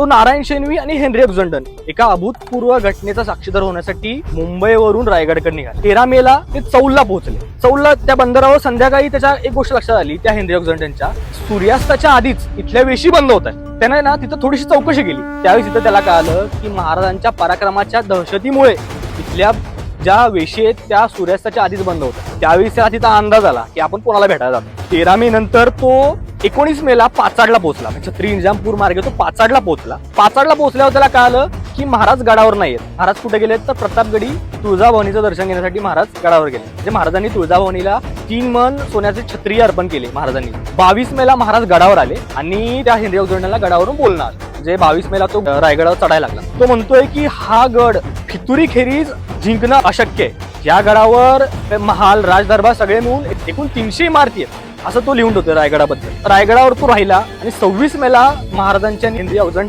तो नारायण शेनवी आणि हेनरी एक्झंडन एका अभूतपूर्व घटनेचा साक्षीदार होण्यासाठी मुंबईवरून रायगडकडे निघाले. तेरा मेला ते चौलला पोहोचले. चौलला त्या बंदरावर संध्याकाळी त्याच्या एक गोष्ट लक्षात आली त्या हेनरी एक्झंडनच्या सूर्यास्ताच्या आधीच इथल्या वेशी बंद होत आहेत. त्याने ना तिथं थोडीशी चौकशी केली. त्यावेळी तिथं त्याला कळालं की महाराजांच्या पराक्रमाच्या दहशतीमुळे इथल्या ज्या वेशी आहेत त्या सूर्यास्ताच्या आधीच बंद होत्या त्यावेळी त्याला तिथं अंदाज आला की आपण कोणाला भेटायला जातो तेरा मे नंतर तो एकोणीस मेला पाचाडला पोहोचला. म्हणजे छत्री निजामपूर मार्गे तो पाचाडला पोहोचला. पाचाडला पोहोचल्यावर त्याला कळालं की महाराज गडावर नाहीयेत महाराज कुठे गेलेत तर प्रतापगडी तुळजाभवानीचं दर्शन घेण्यासाठी महाराज गडावर गेले. म्हणजे महाराजांनी तुळजाभवानीला तीन मन सोन्याचे छत्री अर्पण केले महाराजांनी. बावीस मेला महाराज गडावर आले आणि त्या हिंदी उजवण्याला गडावरून बोलणार. जे बावीस मेला तो रायगडावर चढायला लागला. तो म्हणतोय की हा गड फितुरी खेरीज जिंकणं अशक्य आहे. या गडावर महाल राजदरबार सगळे मिळून एकूण तीनशे इमारती आहेत. असं तो लिहून होतो रायगडाबद्दल. रायगडावर तो राहिला आणि सव्वीस मेला महाराजांच्या हिंदी अवजण